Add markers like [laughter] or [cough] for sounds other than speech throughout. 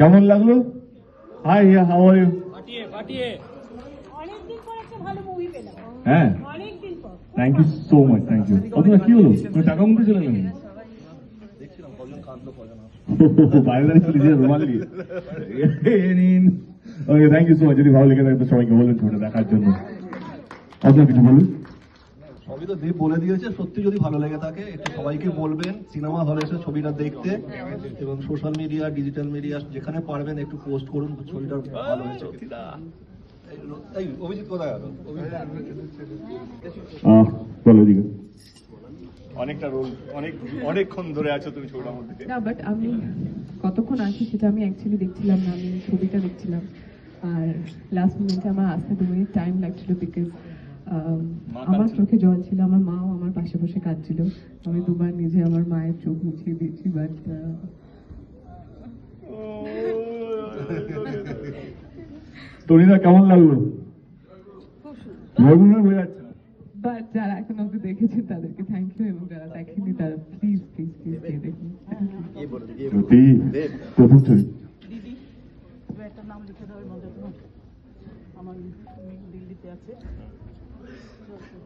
কেমন লাগল? Hi how are you ফাটিয়ে ফাটিয়ে অনেকদিন পর একটা ভালো মুভি পেলাম। হ্যাঁ। Thank you so much thank you কি হলো? তুমি টাকা মুখে চলে গেলেন okay thank you so much যদি ভালো লেগে থাকে তো সবাইকে বলবেন দেখার জন্য। আপনার কিছু বলুন? সবই তো দেব বলে দিয়েছে সত্যি যদি ভালো লেগে থাকে একটু সবাইকে বলবেন সিনেমা হলে এসে ছবিটা দেখতে এবং সোশ্যাল মিডিয়া ডিজিটাল মিডিয়া যেখানে পারবেন একটু পোস্ট করুন ছবিটা ভালো হয়েছে অভিজিৎ কোথায়? গেল দিকে অনেকটা রোল অনেক অনেকক্ষণ ধরে আছো তুমি ছবিটার মধ্যে। না বাট আমি কতক্ষণ আছি সেটা আমি অ্যাকচুয়ালি দেখছিলাম না আমি ছবিটা দেখছিলাম। আর লাস্ট মিনিটে আমার আসতে দু মিনিট টাইম লাগছিল বিকজ আমার চোখে জল ছিল আমার মাও আমার পাশে বসে কাঁদছিল। আমি দুবার নিজে আমার মায়ের চোখ মুছিয়ে দিয়েছি বাট তরিদা কেমন লাগল? বাট যারা এখন অব্দি দেখেছেন তাদেরকে থ্যাংক ইউ এবং যারা দেখেনি তারা প্লিজ প্লিজ গিয়ে দেখুন। আমার দিল্লিতে আছে।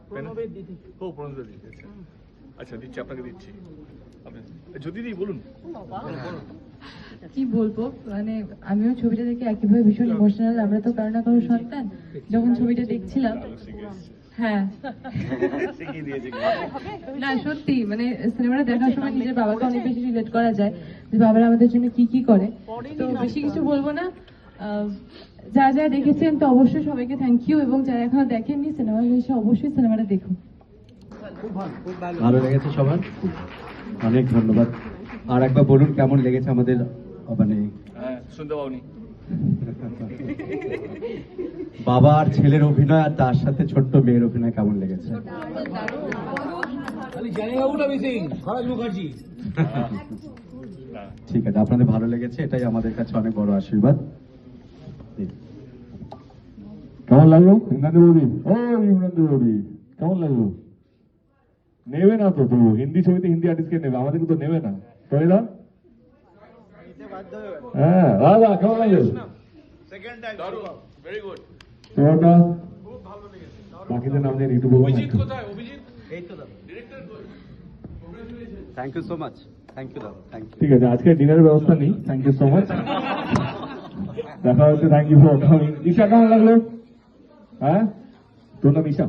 প্রণবের দিদি। ও প্রণব দিচ্ছে আচ্ছা। দিচ্ছি আপনাকে দিচ্ছি। যদি বলুন। কি বলব? মানে আমিও ছবিটা দেখে একইভাবে ভীষণ ইমোশনাল আমরা তো কারও না কারও সন্তান। যখন ছবিটা দেখছিলাম হ্যাঁ। [laughs] না সত্যি মানে সিনেমাটা দেখার সময় নিজের বাবাকে অনেক বেশি রিলেট করা যায় যে বাবারা আমাদের জন্য কি কি করে। তো বেশি কিছু বলব না। আহ, যা যারা দেখেছেন তো অবশ্যই সবাইকে থ্যাংক ইউ এবং যারা এখনও দেখেননি সিনেমা এসে অবশ্যই সিনেমাটা দেখুন। ভালো লেগেছে সবার? অনেক ধন্যবাদ। আর একবার বলুন কেমন লেগেছে আমাদের মানে হ্যাঁ শুনতে পাওনি বাবা আর ছেলের অভিনয় আর তার সাথে ছোট্ট মেয়ের অভিনয় কেমন লেগেছে? ঠিক আছে আপনাদের ভালো লেগেছে এটাই আমাদের কাছে অনেক বড় আশীর্বাদ। কেমন লাগল? ইমরান বৌদি ও ইমরান বৌদি কেমন লাগল? নেবে না তো তো হিন্দি ছবিতে হিন্দি আর্টিস্টকে নেবে আমাদেরকে তো নেবে না। তরিদা হ্যাঁ কেমন লাগল? বাকিদের নাম জানি থ্যাংক ইউ সো মাচ দাদা। থ্যাংক ইউ ঠিক আছে আজকে ডিনারের ব্যবস্থা নেই। থ্যাংক ইউ সো মাচ দেখা হচ্ছে thank you for coming Isha কেমন লাগল হ্যাঁ তোর নাম Isha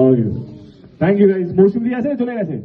okay thank you guys Mousumi আছে? চলে গেছে?